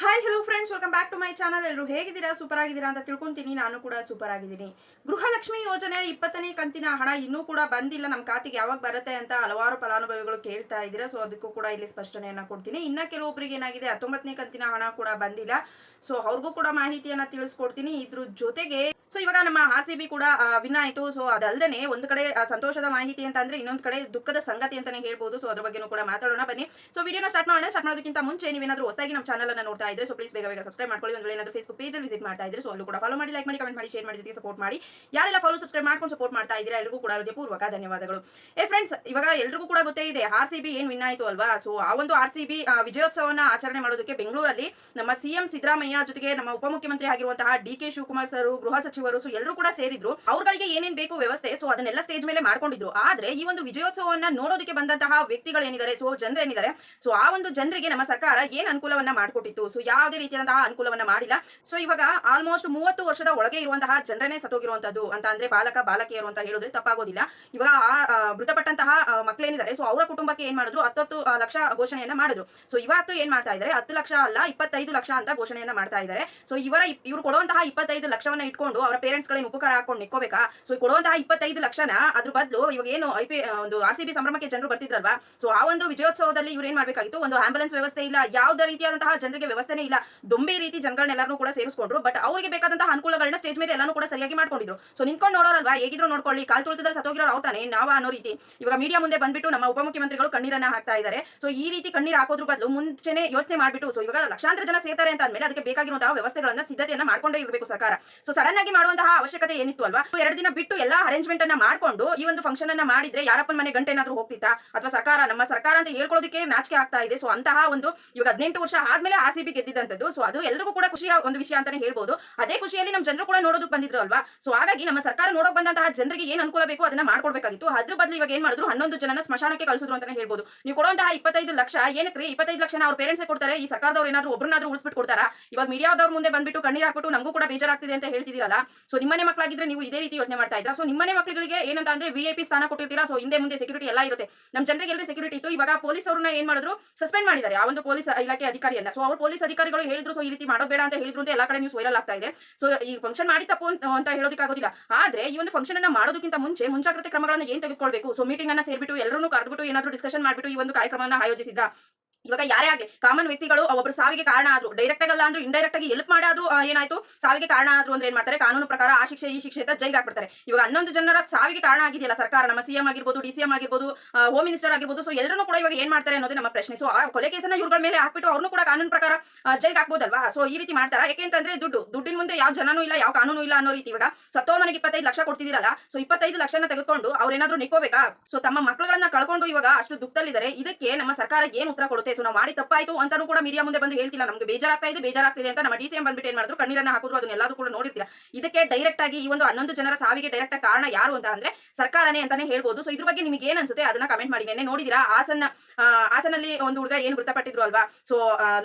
Hi hello friends welcome back to my channel ಎಲ್ಲರೂ ಹೇಗಿದ್ದೀರಾ? Super ಆಗಿದ್ದೀರಾ ಅಂತ ತಿಳ್ಕೊಂತೀನಿ. ನಾನು ಕೂಡ ಸೂಪರ್ ಆಗಿದ್ದೀನಿ. ಗೃಹಲಕ್ಷ್ಮಿ ಯೋಜನೆ ಇಪ್ಪತ್ತನೇ ಕಂತಿನ ಹಣ ಇನ್ನೂ ಕೂಡ ಬಂದಿಲ್ಲ. ನಮ್ಮ ಖಾತೆಗೆ ಯಾವಾಗ ಬರುತ್ತೆ ಅಂತ ಹಲವಾರು ಫಲಾನುಭವಿಗಳು ಕೇಳ್ತಾ ಇದ್ದೀರಾ. ಸೊ ಅದಕ್ಕೂ ಕೂಡ ಇಲ್ಲಿ ಸ್ಪಷ್ಟನೆಯನ್ನ ಕೊಡ್ತೀನಿ. ಇನ್ನು ಕೆಲವೊಬ್ಬರಿಗೆ ಏನಾಗಿದೆ? ಹತ್ತೊಂಬತ್ತನೇ ಕಂತಿನ ಹಣ ಕೂಡ ಬಂದಿಲ್ಲ. ಸೊ ಅವ್ರಿಗೂ ಕೂಡ ಮಾಹಿತಿಯನ್ನು ತಿಳಿಸ್ಕೊಡ್ತೀನಿ. ಇದ್ರ ಜೊತೆಗೆ ಸೊ ಇವಾಗ ನಮ್ಮ ಆರ್ ಸಿ ಬಿ ಕೂಡ ವಿನ್ ಆಯಿತು. ಸೊ ಅದಲ್ಲದೆ ಒಂದು ಕಡೆ ಸಂತೋಷದ ಮಾಹಿತಿ ಅಂತ ಅಂದ್ರೆ ಇನ್ನೊಂದು ಕಡೆ ದುಃಖದ ಸಂಗತಿ ಅಂತಾನೆ ಹೇಳ್ಬೋದು. ಸೊ ಅದ್ರ ಬಗ್ಗೆನೂ ಕೂಡ ಮಾತಾಡೋಣ. ಬನ್ನಿ. ಸೊ ವಿಡಿಯೋನ ಸ್ಟಾರ್ಟ್ ಮಾಡೋಣ. ಸ್ಟಾರ್ಟ್ ಮಾಡೋದಕ್ಕಿಂತ ಮುಂಚೆ ನೀವೇನಾದ್ರೂ ಹೊಸದಾಗಿ ನಮ್ಮ ಚಾನಲ್ ಅನ್ನ ನೋಡ್ತಾ ಇದ್ರೆ ಸೊ ಪ್ಲೀಸ್ ಬೇಗ ಬೇಗ ಸಬ್ಸ್ಕ್ರೈಬ್ ಮಾಡ್ಕೊಳ್ಳಿ. ಒಂದು ಏನಾದ್ರು ಫೇಸ್ಬುಕ್ ಪೇಜಲ್ಲಿ ವಿಸಿಟ್ ಮಾಡ್ತಾ ಇದ್ರೆ ಸೊ ಅಲ್ಲೂ ಕೂಡ ಫಾಲೋ ಮಾಡಿ ಲೈಕ್ ಮಾಡಿ ಕಮೆಂಟ್ ಮಾಡಿ ಶೇರ್ ಮಾಡಿ, ಜೊತೆಗೆ ಸಪೋರ್ಟ್ ಮಾಡಿ. ಯಾರೆಲ್ಲ ಫಾಲೋ ಸಬ್ಸ್ಕ್ರೈಬ್ ಮಾಡ್ಕೊಂಡು ಸಪೋರ್ಟ್ ಮಾಡ್ತಾ ಇದ್ರೆ ಎಲ್ಲರಿಗೂ ಕೂಡ ಹೃದಯಪೂರ್ವಕ ಧನ್ಯವಾದಗಳು. ಎಸ್ ಫ್ರೆಂಡ್ಸ್ ಇವಾಗ ಎಲ್ರಿಗೂ ಕೂಡ ಗೊತ್ತೇ ಇದೆ, ಆರ್ ಸಿ ಬಿ ಏನ್ ವಿನ್ ಆಯಿತು ಅಲ್ವಾ? ಸೊ ಆ ಒಂದು ಆರ್ ಸಿ ಬಿ ವಿಜಯೋತ್ಸವನ ಆಚರಣೆ ಮಾಡೋದಕ್ಕೆ ಬೆಂಗಳೂರಲ್ಲಿ ನಮ್ಮ ಸಿಎಂ ಸಿದ್ದರಾಮಯ್ಯ ಜೊತೆಗೆ ನಮ್ಮ ಉಪಮುಖ್ಯಮಂತ್ರಿ ಆಗಿರುವಂತಹ ಡಿ ಕೆ ಶಿವಕುಮಾರ್ ಸರ್, ಗೃಹ ಸಚಿವರು ಸೊ ಎಲ್ಲರೂ ಕೂಡ ಸೇರಿದ್ರು. ಅವ್ರಗಳಿಗೆ ಏನೇನ್ ಬೇಕು ವ್ಯವಸ್ಥೆ ಸೊ ಅದನ್ನೆಲ್ಲ ಸ್ಟೇಜ್ ಮೇಲೆ ಮಾಡ್ಕೊಂಡಿದ್ರು. ಆದ್ರೆ ಈ ಒಂದು ವಿಜಯೋತ್ಸವವನ್ನ ನೋಡೋದಕ್ಕೆ ಬಂದಂತಹ ವ್ಯಕ್ತಿಗಳು ಏನಿದ್ದಾರೆ ಸೊ ಜನರೇನಿದ್ದಾರೆ ಸೊ ಆ ಒಂದು ಜನರಿಗೆ ನಮ್ಮ ಸರ್ಕಾರ ಏನ್ ಅನುಕೂಲವನ್ನ ಮಾಡಿಕೊಟ್ಟಿತ್ತು? ಸೊ ಯಾವುದೇ ರೀತಿಯಾದಂತಹ ಅನುಕೂಲವನ್ನ ಮಾಡಿಲ್ಲ. ಸೊ ಇವಾಗ ಆಲ್ಮೋಸ್ಟ್ ಮೂವತ್ತು ವರ್ಷದ ಒಳಗೆ ಇರುವಂತಹ ಜನರನ್ನೇ ಸತ್ತೋಗಿರುವಂತದ್ದು ಅಂತ ಅಂದ್ರೆ ಬಾಲಕ, ಬಾಲಕಿಯರು ಅಂತ ಹೇಳಿದ್ರೆ ತಪ್ಪಾಗೋದಿಲ್ಲ. ಇವಾಗ ಆ ಮೃತಪಟ್ಟಂತಹ ಮಕ್ಕಳೇನಿದ್ದಾರೆ ಸೊ ಅವರ ಕುಟುಂಬಕ್ಕೆ ಏನ್ ಮಾಡಿದ್ರು? ಹತ್ತತ್ತು ಲಕ್ಷ ಘೋಷಣೆಯನ್ನ ಮಾಡಿದ್ರು. ಸೊ ಇವತ್ತು ಏನ್ ಮಾಡ್ತಾ ಇದ್ದಾರೆ? ಹತ್ತು ಲಕ್ಷ ಅಲ್ಲ, ಇಪ್ಪತ್ತೈದು ಲಕ್ಷ ಅಂತ ಘೋಷಣೆಯನ್ನ ಮಾಡ್ತಾ ಇದ್ದಾರೆ. ಸೊ ಇವರ ಇವ್ರು ಕೊಡುವಂತಹ ಇಪ್ಪತ್ತೈದು ಲಕ್ಷವನ್ನ ಇಟ್ಕೊಂಡು ಅವರ ಪೇರೆಂಟ್ಸ್ ಗಳೇನು ಉಪಕಾರ ಹಾಕೊಂಡು ನಿಕ್ಕೋಬೇಕಾ? ಸೊ ಕೊಡುವಂತಹ ಇಪ್ಪತ್ತೈದು ಲಕ್ಷನ ಅದ್ರ ಬದಲು ಇವಾಗ ಏನು ಐ ಪಿ ಒಂದು ಆರ್ ಸಿ ಬಿ ಸಂಭ್ರಮಕ್ಕೆ ಜನರು ಬರ್ತಿದ್ರಲ್ವಾ? ಸೊ ಆ ಒಂದು ವಿಜಯೋತ್ಸವದಲ್ಲಿ ಇವ್ರು ಏನ್ ಮಾಡಬೇಕಾಗಿತ್ತು? ಒಂದು ಆಂಬುಲೆನ್ಸ್ ವ್ಯವಸ್ಥೆ ಇಲ್ಲ, ಯಾವುದೇ ರೀತಿಯಾದಂತಹ ಜನರಿಗೆ ವ್ಯವಸ್ಥೆನೇ ಇಲ್ಲ. ದೊಂಬೆ ರೀತಿ ಜನಗಳನ್ನೆಲ್ಲರೂ ಕೂಡ ಸೇರಿಸ್ಕೊಂಡ್ರು ಬಟ್ ಅವರಿಗೆ ಬೇಕಾದಂತಹ ಅನುಕೂಲಗಳನ್ನ ಸ್ಟೇಜ್ ಮೇಲೆ ಎಲ್ಲಾನು ಕೂಡ ಸರಿಯಾಗಿ ಮಾಡ್ಕೊಂಡಿದ್ರು. ಸೊ ನಿಂತ್ಕೊಂಡು ನೋಡೋರಲ್ವಾ? ಹೇಗಿದ್ರು ನೋಡ್ಕೊಳ್ಳಿ, ಕಾಲ್ ತುಳಿತದಲ್ಲಿ ಸತ್ತೋಗಿರೋ ಅವ್ತಾನೆ, ನಾವ ಅನ್ನೋ ರೀತಿ. ಇವಾಗ ಮೀಡಿಯಾ ಮುಂದೆ ಬಂದ್ಬಿಟ್ಟು ನಮ್ಮ ಉಪಮುಖ್ಯಮಂತ್ರಿಗಳು ಕಣ್ಣೀರನ್ನ ಹಾಕ್ತಾ ಇದ್ದಾರೆ. ಸೊ ಈ ರೀತಿ ಕಣ್ಣೀರ್ ಹಾಕೋದ್ರ ಬದಲು ಮುಂಚೆನೆ ಯೋಚನೆ ಮಾಡ್ಬಿಟ್ಟು ಸೊ ಇವಾಗ ಲಕ್ಷಾಂತರ ಜನ ಸೇರ್ತಾರೆ ಅಂತ ಅಂದ್ಮೇಲೆ ಅದಕ್ಕೆ ಬೇಕಾಗಿರುವಂತಹ ವ್ಯವಸ್ಥೆಗಳನ್ನ ಸಿದ್ಧತೆಯನ್ನ ಮಾಡ್ಕೊಂಡೇ ಇರಬೇಕು ಸರ್ಕಾರ. ಸೊ ಸಡನ್ ಆಗಿ ಮಾಡುವಂತಹ ಅವಶ್ಯಕತೆ ಏನಿತ್ತು ಅಲ್ವಾ? ಎರಡು ದಿನ ಬಿಟ್ಟು ಎಲ್ಲಾ ಅರೇಂಜ್ಮೆಂಟ್ ಅನ್ನ ಮಾಡ್ಕೊಂಡು ಈ ಒಂದು ಫಂಕ್ಷನ್ ಅನ್ನ ಮಾಡಿದ್ರೆ ಯಾರಪ್ಪನ ಮನೆ ಗಂಟೆ ಏನಾದ್ರು ಹೋಗ್ತಿತ್ತಾ? ಅಥವಾ ಸರ್ಕಾರ, ನಮ್ಮ ಸರ್ಕಾರ ಅಂತ ಹೇಳ್ಕೊಳ್ಳೋದಕ್ಕೆ ನಾಚಿಕೆ ಆಗ್ತಾ ಇದೆ. ಸೊ ಅಂತಹ ಒಂದು ಇವಾಗ ಹದಿನೆಂಟು ವರ್ಷ ಆದ್ಮೇಲೆ ಆ ಸಿಬಿ ಗೆದ್ದಿದ್ದಂಥದ್ದು. ಸೊ ಅದು ಎಲ್ಲರಿಗೂ ಕೂಡ ಖುಷಿಯ ಒಂದು ವಿಷಯ ಅಂತಾನೆ ಹೇಳ್ಬೋದು. ಅದೇ ಖುಷಿಯಲ್ಲಿ ನಮ್ಮ ಜನರು ಕೂಡ ನೋಡೋದಕ್ಕೆ ಬಂದಿದ್ರು ಅಲ್ವಾ? ಸೊ ಹಾಗಾಗಿ ನಮ್ಮ ಸರ್ಕಾರ ನೋಡೋಕ್ ಬಂದಂತಹ ಜನರಿಗೆ ಏನ್ ಅನುಕೂಲ ಬೇಕು ಅದನ್ನ ಮಾಡ್ಕೊಡ್ಬೇಕಾಗಿತ್ತು. ಅದ್ರ ಬದಲು ಇವಾಗ ಏನ್ ಮಾಡಿದ್ರು? ಹನ್ನೊಂದು ಜನ ಸ್ಮಶಾನಕ್ಕೆ ಕಳಿಸಿದ್ರು ಅಂತಾನೆ ಹೇಳ್ಬೋದು. ನೀವು ಕೊಡುವಂತಹ ಇಪ್ಪತ್ತೈದು ಲಕ್ಷ, ಏನಕ್ಕೆ ಇಪ್ಪತ್ತೈದು ಲಕ್ಷ ಅವ್ರ ಪೇರೆಂಟ್ಸ್ ಕೊಡ್ತಾರೆ, ಈ ಸರ್ಕಾರದವ್ರು ಏನಾದ್ರು ಒಬ್ಬರನ್ನಾದ್ರೂ ಉಳಿಸ್ಬಿಟ್ಟು ಕೊಡ್ತಾರಾ? ಇವಾಗ ಮೀಡಿಯಾದವ್ರ ಮುಂದೆ ಬಂದ್ಬಿಟ್ಟು ಕಣ್ಣೀರ್ ಹಾಕ್ಬಿಟ್ಟು ನಮಗೂ ಕೂಡ ಬೇಜಾರಾಗ್ತಿದೆ ಅಂತ ಹೇಳ್ತಿದ್ದೀರಲ್ಲ? ಸೊ ನಿಮ್ಮನೆ ಮಕ್ಕಳಾಗಿದ್ರೆ ನೀವು ಇದೇ ರೀತಿ ಯೋಚನೆ ಮಾಡ್ತಾ ಇದ್ರ ಸೊ ನಿಮ್ಮನೆ ಮಕ್ಕಳಿಗೆ ಏನಂತ ಅಂದ್ರೆ ವಿ ಐ ಪಿ ಸ್ಥಾನ ಕೊಟ್ಟಿರ್ತೀರಾ. ಸೊ ಹಿಂದೆ ಮುಂದೆ ಸೆಕ್ಯೂರಿಟಿ ಎಲ್ಲ ಇರುತ್ತೆ. ನಮ್ಮ ಜನರಿಗೆ ಎಲ್ಲರೂ ಸೆಕ್ಯೂರಿಟಿ ಇತ್ತು. ಇವಾಗ ಪೊಲೀಸ್ ಅವ್ರನ್ನ ಏನ್ ಮಾಡಿದ್ರು? ಸಸ್ಪೆಂಡ್ ಮಾಡಿದ್ದಾರೆ. ಆ ಒಂದು ಪೊಲೀಸ್ ಇಲಾಖೆ ಅಧಿಕಾರಿಯನ್ನ. ಸೊ ಅವ್ರು ಪೊಲೀಸ್ ಅಧಿಕಾರಿಗಳು ಹೇಳಿದ್ರು ಸೊ ಈ ರೀತಿ ಮಾಡೋಬೇಡ ಬೇಡ ಅಂತ ಹೇಳಿದ್ರು ಅಂತ ಎಲ್ಲಾ ಕಡೆ ನೀವು ವೈರಲ್ ಆಗ್ತಾ ಇದೆ. ಸೊ ಈ ಫಂಕ್ಷನ್ ಮಾಡಿ ತಪ್ಪು ಅಂತ ಹೇಳೋದಕ್ಕೆ ಹೇಳೋದಕ್ಕಾಗೋದಿಲ್ಲ ಆದ್ರೆ ಈ ಒಂದು ಫಂಕ್ಷನ್ ಅನ್ನ ಮಾಡೋದಕ್ಕಿಂತ ಮುಂಚೆ ಮುಂಜಾಗ್ರತೆ ಕ್ರಮಗಳನ್ನ ಏನ್ ತೆಗೆದುಕೊಳ್ಬೇಕು? ಸೊ ಮೀಟಿಂಗ್ ಅನ್ನ ಸೇರ್ಬಿಟ್ಟು ಎಲ್ಲರೂ ಕರೆದ್ಬಿಟ್ಟು ಏನಾದ್ರು ಡಿಸ್ಕಷನ್ ಮಾಡ್ಬಿಟ್ಟು ಈ ಒಂದು ಕಾರ್ಯಕ್ರಮವನ್ನು ಆಯೋಜಿಸಿದ್ರ? ಇವಾಗ ಯಾರೇ ಆಗಿ ಕಾಮನ್ ವ್ಯಕ್ತಿಗಳು ಒಬ್ಬರು ಸಾವಿಗೆ ಕಾರಣ ಆದ್ರು ಡೈರೆಕ್ಟ್ ಆಗಲ್ಲ ಅಂದ್ರೆ ಇಂಡೈರೆಕ್ಟ್ ಆಗಿ ಎಲ್ಪ್ ಮಾಡಾದ್ರು ಏನಾಯ್ತು? ಸಾವಿಗೆ ಕಾರಣ ಆದ್ರು ಅಂದ್ರೆ ಏನ್ ಮಾಡ್ತಾರೆ? ಕಾನೂನು ಪ್ರಕಾರ ಆ ಶಿಕ್ಷೆ, ಈ ಶಿಕ್ಷೆ ಅಂತ ಜೈಲ್ಗೆ ಹಾಕ್ಬಿಡ್ತಾರೆ. ಇವಾಗ ಹನ್ನೊಂದು ಜನರ ಸಾವಿಗೆ ಕಾರಣ ಆಗಿದೆಯಲ್ಲ ಸರ್ಕಾರ, ನಮ್ಮ ಸಿಎಂ ಆಗಿರ್ಬೋದು ಡಿ ಸಿಎಂ ಆಗಿರ್ಬೋದು ಹೋಮ್ ಮಿನಿಸ್ಟರ್ ಆಗಿರ್ಬೋದು ಸೊ ಎಲ್ಲರೂ ಕೂಡ ಇವಾಗ ಏನ್ ಮಾಡ್ತಾರೆ ಅನ್ನೋದು ನಮ್ಮ ಪ್ರಶ್ನೆ. ಸೊ ಆ ಕೊಲೆ ಕೇಸನ್ನ ಇವ್ರ ಮೇಲೆ ಹಾಕ್ಬಿಟ್ಟು ಅವ್ರನ್ನು ಕೂಡ ಕಾನೂನು ಪ್ರಕಾರ ಜೈಲ್ಗೆ ಹಾಕ್ಬೋದಲ್ವಾ? ಸೊ ಈ ರೀತಿ ಮಾಡ್ತಾರೆ? ಯಾಕೆಂತಂದ್ರೆ ದುಡ್ಡು, ದುಡ್ಡಿನ ಮುಂದೆ ಯಾವ ಜನನೂ ಇಲ್ಲ, ಯಾವ ಕಾನೂನು ಇಲ್ಲ ಅನ್ನೋ ರೀತಿ ಇವಾಗ ಸತ್ತೋರ್ ಮನೆಗೆ ಇಪ್ಪತ್ತೈದು ಲಕ್ಷ ಕೊಡ್ತಿದ್ದೀರಲ್ಲ ಸೊ ಇಪ್ಪತ್ತೈದು ಲಕ್ಷನ ತೆಗೆದುಕೊಂಡು ಅವ್ರೇನಾದ್ರೂ ನಿಕ್ಕೋಬೇಕಾ? ಸೊ ತಮ್ಮ ಮಕ್ಕಳನ್ನ ಕಳ್ಕೊಂಡು ಇವಾಗ ಅಷ್ಟು ದುಃಖದಲ್ಲಿದ್ದಾರೆ, ಇದಕ್ಕೆ ನಮ್ಮ ಸರ್ಕಾರ ಏನ್ ಉತ್ತರ ಕೊಡುತ್ತೆ? ಸೊ ನಾವು ಮಾಡಿ ತಪ್ಪಾಯಿತು ಅಂತಾನು ಕೂಡ ಮೀಡಿಯಾ ಮುಂದೆ ಬಂದು ಹೇಳ್ತಿಲ್ಲ. ನಮ್ಗೆ ಬೇಜಾರಾಗ್ತಾ ಇದೆ, ಬೇಜಾರಾಗ್ತಿದೆ ಅಂತ ನಮ್ಮ ಡಿಸಿಎಂ ಬಂದ್ಬಿಟ್ಟು ಏನ್ ಮಾಡಿದ್ರು? ಕಣ್ಣೀರನ್ನ ಕೂಡ ನೋಡಿರ್ತೀರಾ. ಇದಕ್ಕೆ ಡೈರೆಕ್ಟ್ ಆಗಿ ಈ ಒಂದು ಹನ್ನೊಂದು ಜನರ ಸಾವಿಗೆ ಡೈರೆಕ್ಟ್ ಕಾರಣ ಯಾರು ಅಂತ ಅಂದ್ರೆ ಸರ್ಕಾರನೇ ಅಂತಾನೆ ಹೇಳ್ಬೋದು. ಸೊ ಇದ್ರ ಬಗ್ಗೆ ನಿಮಗೆ ಏನ್ ಅನ್ಸುತ್ತೆ? ಅದನ್ನ ಕಮೆಂಟ್ ಮಾಡಿ. ನೆನ್ನೆ ನೋಡಿದಿರಾ? ಹಾಸನ ಹಾಸನಲ್ಲಿ ಒಂದು ಹುಡುಗ ಏನು ಮೃತಪಟ್ಟಿದ್ರು ಅಲ್ವಾ? ಸೊ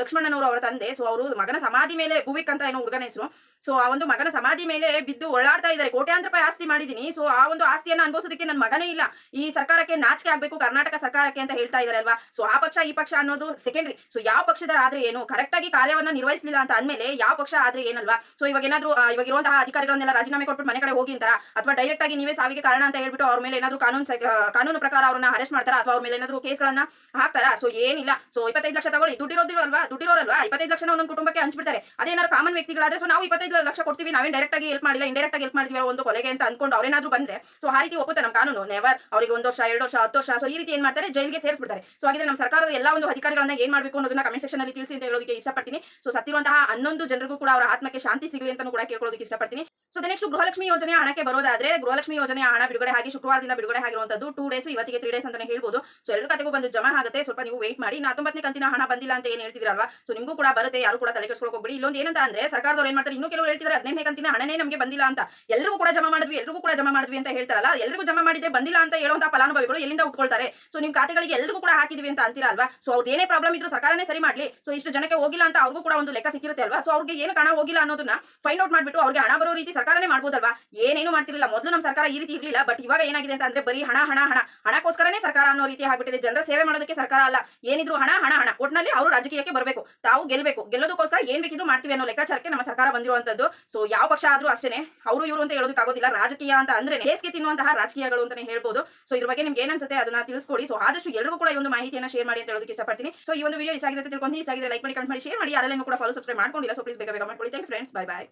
ಲಕ್ಷ್ಮಣ್ಣನವರು ಅವರ ತಂದೆ. ಸೊ ಅವರು ಮಗನ ಸಮಾಧಿ ಮೇಲೆ ಭೂವಿಕ್ ಅಂತ ಏನೋ ಹುಡುಗನ ಹೆಸರು. ಸೊ ಆ ಒಂದು ಮಗನ ಸಮಾಧಿ ಮೇಲೆ ಬಿದ್ದು ಓಡಾಡ್ತಾ ಇದ್ದಾರೆ. ಕೋಟ್ಯಾಂತರ ರೂಪಾಯಿ ಆಸ್ತಿ ಮಾಡಿದೀನಿ ಸೊ ಆ ಒಂದು ಆಸ್ತಿಯನ್ನ ಅನುಭವಿಸೋದಕ್ಕೆ ನನ್ನ ಮಗನೇ ಇಲ್ಲ. ಈ ಸರ್ಕಾರಕ್ಕೆ ನಾಚಿಕೆ ಆಗ್ಬೇಕು, ಕರ್ನಾಟಕ ಸರ್ಕಾರಕ್ಕೆ ಅಂತ ಹೇಳ್ತಾ ಇದ್ದಾರೆ ಅಲ್ವಾ? ಸೊ ಆ ಪಕ್ಷ, ಈ ಪಕ್ಷ ಅನ್ನೋದು ಸೆಕೆಂಡ್ರಿ ಸೊ ಯಾವ ಪಕ್ಷದ ಆದ್ರೆ ಏನು? ಕರೆಕ್ಟ್ ಆಗಿ ಕಾರ್ಯವನ್ನ ನಿರ್ವಹಿಸಲಿಲ್ಲ ಅಂತ ಅಂದ್ಮೇಲೆ ಯಾವ ಪಕ್ಷ ಆದ್ರೆ ಏನಲ್ವಾ? ಸೊ ಇವಾಗ ಏನಾದ್ರು ಇವಾಗ ಇರುವಂತಹ ಅಧಿಕಾರಿಗಳನ್ನೆಲ್ಲ ರಾಜೀನಾಮೆ ಕೊಟ್ಬಿಟ್ಟು ಮನೆ ಕಡೆ ಹೋಗಿ ಅಂತಾರ? ಅಥವಾ ಡೈರೆಕ್ಟ್ ಆಗಿ ನೀವೇ ಸಾವಿಗೆ ಕಾರಣ ಅಂತ ಹೇಳ್ಬಿಟ್ಟು ಅವ್ರ ಮೇಲೆ ಏನಾದ್ರು ಕಾನೂನು ಕಾನೂನು ಪ್ರಕಾರ ಅವ್ರನ್ನ ಅರೆಸ್ಟ್ ಮಾಡ್ತಾರ? ಅಥವಾ ಅವ್ರ ಮೇಲೆ ಏನಾದ್ರು ಕೇಸ್ಗಳನ್ನ ಹಾಕ್ತಾರ? ಸೊ ಏನಿಲ್ಲ. ಸೊ ಇಪ್ಪತ್ತೈದು ಲಕ್ಷ ತಗೊಳ್ಳಿ. ದುಡ್ಡಿರೋದಿರೋ ಅಲ್ವಾ? ದುಡ್ಡಿರೋರಲ್ವಾ? ಇಪ್ಪತ್ತೈದು ಲಕ್ಷ ಒಂದೊಂದು ಕುಟುಂಬಕ್ಕೆ ಹಂಚ್ಬಿಡ್ತಾರೆ. ಅದೇನಾದ್ರು ಕಾಮನ್ ವ್ಯಕ್ತಿಗಳಾದ್ರೆ ಸೊ ನಾವು ಇಪ್ಪತ್ತೈದು ಲಕ್ಷ ಕೊಡ್ತೀವಿ. ನಾವೇನು ಡೈರೆಕ್ಟ್ ಆಗಿ ಹೆಲ್ಪ್ ಮಾಡಿಲ್ಲ ಇಂಡೈರೆಕ್ಟ್ ಆಗಿ ಹೆಲ್ಪ್ ಮಾಡಿದ್ವಿ ಒಂದು ಕೊಲೆಗೆ ಅಂತ ಅನ್ಕೊಂಡು ಅವ್ರೇನಾದ್ರು ಬಂದ್ರೆ ಸೊ ಆ ರೀತಿ ಒಪ್ಪುತ್ತೆ ನಮ್ಮ ಕಾನೂನು. ನೆವರ್ ಅವರಿಗೆ ಒಂದು ವರ್ಷ, ಎರಡು ವರ್ಷ, ಹತ್ತು ವರ್ಷ. ಸೊ ಈ ರೀತಿ ಏನ್ ಮಾಡ್ತಾರೆ? ಜೈಲಿಗೆ ಸೇರಿಸ್ಬಿಡ್ತಾರೆ. ಸೊ ಹಾಗಿದ್ರೆ ನಮ್ಮ ಸರ್ಕಾರದ ಎಲ್ಲ ಒಂದು ಅಧಿಕಾರಿಗಳನ್ನ ಏನ್ ಮಾಡಬೇಕು ಅನ್ನೋದನ್ನ ಕಮೆಂಟ್ ಸೆಕ್ಷನ್ ಅಲ್ಲಿ ತಿಳಿಸಿ ಅಂತ ಹೇಳೋದಕ್ಕೆ ಇಷ್ಟಪಡ್ತೀನಿ. ಸೊ ಸತ್ತಿರುವಂತಹ ಹನ್ನೊಂದು ಜನರಿಗೂ ಕೂಡ ಅವರ ಆತ್ಮಕ್ಕೆ ಶಾಂತಿ ಸಿಗಲಿ ಅಂತ ಕೂಡ ಕೇಳ್ಕೊಳ್ಳೋದಕ್ಕೆ ಇಷ್ಟಪಡ್ತೀನಿ. ಸೊ ನೆಕ್ಸ್ಟ್ ಗೃಹಲಕ್ಷ್ಮಿ ಯೋಜನೆ ಹಣಕ್ಕೆ ಬರೋದಾದ್ರೆ ಗೃಹಲಕ್ಷ್ಮಿ ಯೋಜನೆ ಹಣ ಬಿಡುಗಡೆ ಆಗಿ ಶುಕ್ರವಾರದಿಂದ ಬಿಡುಗಡೆ ಆಗಿರುವಂತದ್ದು ಟೂ ಡೇಸ್ ಇವತ್ತಿಗೆ ತ್ರೀ ಡೇಸ್ ಅಂತಾನೆ ಹೇಳ್ಬೋದು. ಸೊ ಎಲ್ಲರೂ ಕತೆಗೂ ಬಂದು ಜಮಾ ಆಗುತ್ತೆ. ಸ್ವಲ್ಪ ನೀವು ವೇಟ್ ಮಾಡಿ. ನಾ ಹತ್ತೊಂಬತ್ತನೇ ಕಂತಿನ ಹಣ ಬಂದಿಲ್ಲ ಅಂತ ಏನು ಹೇಳ್ತಿದ್ರಲ್ವಾ? ಸೊ ನಿಮಗೂ ಕೂಡ ಬರುತ್ತೆ. ಯಾರು ಕೂಡ ತಲೆ ಹೋಗ್ಬಿಡಿ. ಇಲ್ಲೊಂದು ಏನಂತ ಅಂದ್ರೆ ಸರ್ಕಾರದವ್ರು ಏನ್ ಮಾಡ್ತಾರೆ? ಇನ್ನೂ ಕೆಲವರು ಹೇಳ್ತಿದ್ದಾರೆ ಹದಿನೆಂಟನೇ ಕಂತಿನ ಹಣನೇ ನಮಗೆ ಬಂದಿಲ್ಲ ಅಂತ. ಎಲ್ಲರಿಗೂ ಕೂಡ ಜಮಾ ಮಾಡಿದ್ವಿ ಎಲ್ಲರಿಗೂ ಕೂಡ ಜಮಾ ಮಾಡಿದ್ವಿ ಅಂತ ಹೇಳ್ತಾರಲ್ಲ ಎಲ್ಲರಿಗೂ ಜಮಾ ಮಾಡಿದ್ರೆ ಬಂದಿಲ್ಲ ಅಂತ ಹೇಳುವಂತ ಫಲಾನುಭವಿಗಳು ಎಲ್ಲಿಂದ ಉಟ್ಕೊಳ್ತಾರೆ? ಸೊ ನಿಮ್ ಖಾತೆಗಳಿಗೆ ಎಲ್ಲರಿಗೂ ಕೂಡ ಹಾಕಿದ್ವಿ ಅಂತ ಅಂತಿರಲ್ವಾ? ಸೊ ಅವ್ರದ್ದು ಏನೇ ಪ್ರಾಬ್ಲಮ್ ಇದ್ರು ಸರ್ಕಾರನೇ ಸರಿ ಮಾಡಲಿ. ಸೊ ಇಷ್ಟು ಜನಕ್ಕೆ ಹೋಗಿಲ್ಲ ಅಂತ ಅವ್ರಿಗೂ ಕೂಡ ಒಂದು ಲೆಕ್ಕ ಸಿಕ್ಕಿರುತ್ತೆ ಅಲ್ವಾ? ಸೊ ಅವ್ರಿಗೆ ಏನು ಕಾಣ ಹೋಗಿಲ್ಲ ಅನ್ನೋದನ್ನ ಫೈಂಡ್ ಔಟ್ ಮಾಡ್ಬಿಟ್ಟು ಅವ್ರಿಗೆ ಹಣ ಬರೋ ರೀತಿ ಸರ್ಕಾರನೇ ಮಾಡ್ಬೋದಲ್ವಾ? ಏನೇನು ಮಾಡ್ತಿರಲಿಲ್ಲ. ಮೊದಲು ನಮ್ಮ ಸರ್ಕಾರ ಈ ರೀತಿ ಇರಲಿಲ್ಲ, ಬಟ್ ಇವಾಗ ಏನಾಗಿದೆ ಅಂತ ಅಂದ್ರೆ ಬರೀ ಹಣ ಹಣ ಹಣ. ಹಣಕ್ಕೋಸ್ಕರನೇ ಸರ್ಕಾರ ಅನ್ನೋ ರೀತಿ ಆಗ್ಬಿಟ್ಟಿದೆ. ಜನರ ಸೇವೆ ಮಾಡೋದಕ್ಕೆ ಸರ್ಕಾರ ಅಲ್ಲ. ಏನಿದ್ರು ಹಣ ಹಣ ಹಣ. ಒಟ್ನಲ್ಲಿ ಅವರು ರಾಜಕೀಯಕ್ಕೆ ಬರಬೇಕು. ತಾವು ಗೆಲ್ಲಬೇಕು ಗೆಲ್ಲೋದಕ್ಕೋಸ್ಕರ ಏನ್ ಬೇಕಿದ್ರು ಮಾಡ್ತೀವಿ ಅನ್ನೋ ಲೆಕ್ಕಾಚಾರಕ್ಕೆ ನಮ್ಮ ಸರ್ಕಾರ ಬಂದಿರುವಂತದ್ದು ಸೊ ಯಾವ ಪಕ್ಷ ಆದ್ರೂ ಅಷ್ಟೇ ಅವರು ಇವರು ಅಂತ ಹೇಳೋದಕ್ಕಾಗೋದಿಲ್ಲ ರಾಜಕೀಯ ಅಂತ ಅಂದ್ರೆ ಬೇಸಿಗೆ ತಿನ್ನುವಂತಹ ರಾಜಕೀಯಗಳು ಅಂತಾನೆ ಹೇಳ್ಬೋದು. ಸೊ ಇದ್ರ ಬಗ್ಗೆ ನಿಮ್ಗೆ ಏನ್ ಅದನ್ನ ತಿಳಿಸ್ಕೊಡಿ. ಸೊ ಆದಷ್ಟು ಎಲ್ಲರಿಗೂ ಕೂಡ ಈ ಒಂದು ಮಾಹಿತಿಯನ್ನ ಶೇರ್ ಮಾಡಿ ಅಂತ ಹೇಳೋದಕ್ಕೆ ಇಷ್ಟಪಡ್ತೀನಿ. ಸೊ ಈ ಒಂದು ವಿಡಿಯೋ ಇಷ್ಟ ಆಗಿದೆ ತಿಳ್ಕೊಂಡು ಇಷ್ಟ ಆಗಿದೆ ಲೈಕ್ ಮಾಡಿ ಕಮೆಂಟ್ ಮಾಡಿ ಶೇರ್ ಮಾಡಿ. ಯಾರೆಲ್ಲ ಕೂಡ ಫಾಲೋ ಸಬ್ಸ್ಕ್ರೈಬ್ ಮಾಡ್ಕೊಂಡಿಲ್ಲ ಸೊ ಪ್ಲೀಸ್ ಬೇಗ ಬೇಗ ಮಾಡ್ಕೊಳ್ಳಿ.